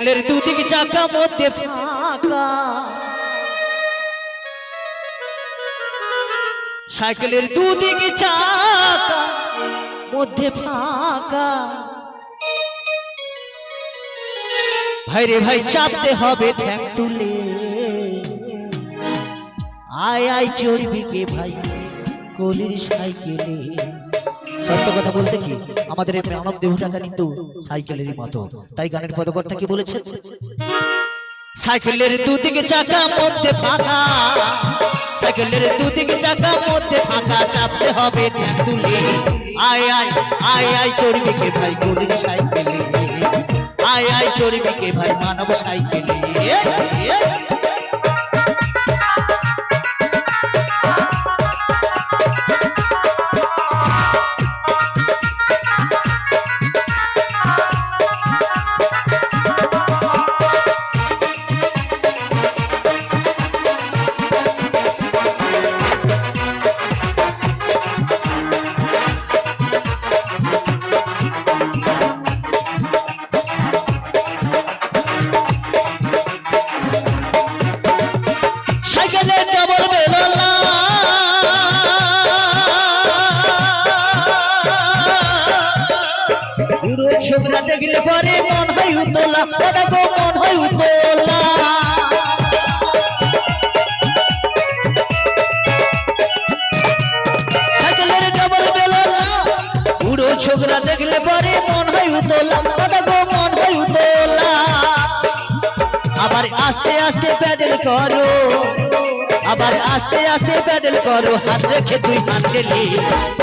সাইকেলের দুদিকে চাকা, মধ্যে ফাঁকা। সাইকেলের দুদিকে চাকা, মধ্যে ফাঁকা। ভাই রে ভাই, চাপতে হবে ঠ্যাং তুলে। আয় আয়, চড়বি কে ভাই, কলির সাইকেলে। সত্য কথা বলতে কি? আমাদের এই মানব দেহটাকা কিন্তু সাইকেলেরই মতো। তাই গানের পদকর্তা কি বলেছেন? সাইকেলের দুদিকে চাকা, মধ্যে ফাঁকা। সাইকেলের দুদিকে চাকা, মধ্যে ফাঁকা। চাপতে হবে তুলে আয় আয় আয় আয় চড়বি কে ভাই কলির সাইকেলে? আয় আয় চড়বি কে ভাই, মানব সাইকেলে। ছোকরা দেখলে পরে মন হয় উতলা, ওটা গো মন হয় ছোকরা দেখলে পরে মন হয় উতলা গো মন হয় উতলা। আবার আস্তে আস্তে প্যাডেল করো। আবার আস্তে আস্তে প্যাডেল করো, হাত রেখে তুই হাত গেলি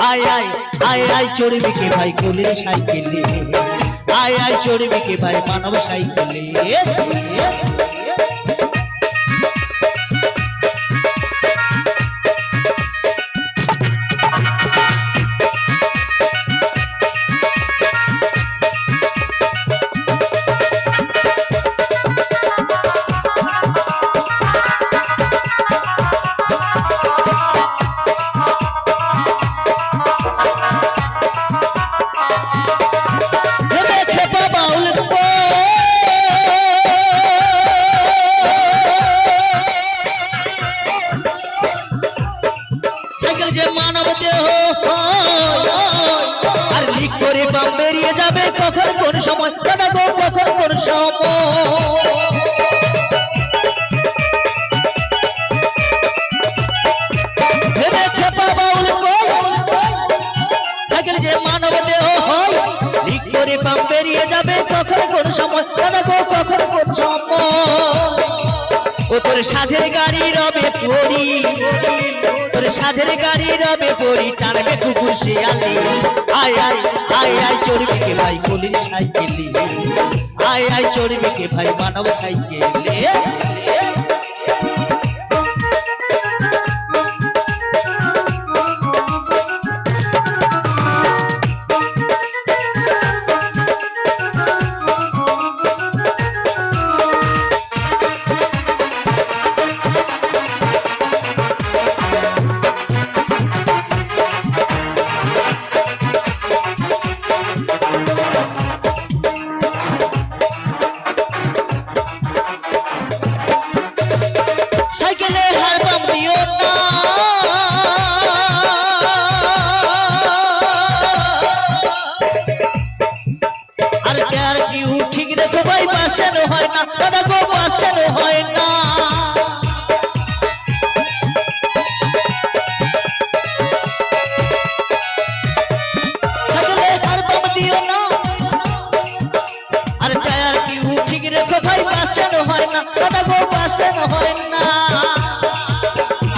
আয় আয় আয় আয়, চড়বি কে ভাই কোলে সাইকেলে আয় আয়, চড়বি কে ভাই মানব সাইকেলে সাইকেল যে মানব দেহ আর লিক করে বাম বেরিয়ে যাবে কখন কোন সময়? দাদা গো কখন কোন সময়। তোর সাধের গাড়ি রবে পড়ি তোর সাধের গাড়ি রবে পড়ি টানবে কুকুর শিয়ালি। আয় আয় আয় আয় চড়বি কে ভাই কলির সাইকেলি। আয় আয় চড়বি কে ভাই মানব সাইকেলে। বাঁচানো হয় না দাদা গো বাঁচানো হয় না।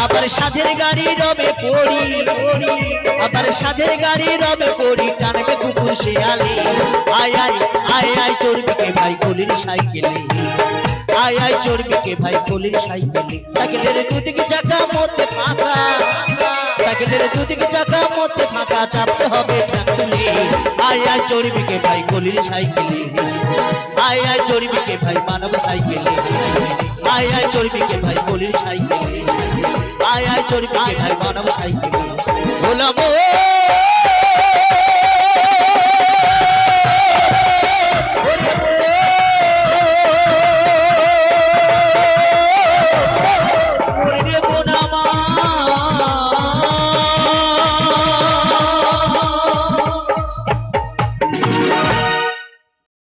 আবার সাধের গাড়ি রবে পড়ি, আবার সাধের গাড়ি রবে পড়ি, টানবে কুকুর শিয়ালি। আয় আয় আয় আয় চড়বি কে ভাই, কলির সাইকেলে। আয় আয় চড়বি কে ভাই, কলির সাইকেলে। সাইকেলের দুদিকে চাকা মধ্যে ফাঁকা। সাইকেলের দুদিকে চাকা মধ্যে ফাঁকা, চাপতে হবে তুলে আয় আয় চড়বি ভাই, কলির সাইকেলে। আয় আয় চড়বি কে ভাই মানব সাইকেলে? আয় আয় চড়বি কে ভাই বলির সাইকেলে? আয় আয় চড়বি কে ভাই মানব সাইকেলে? বলব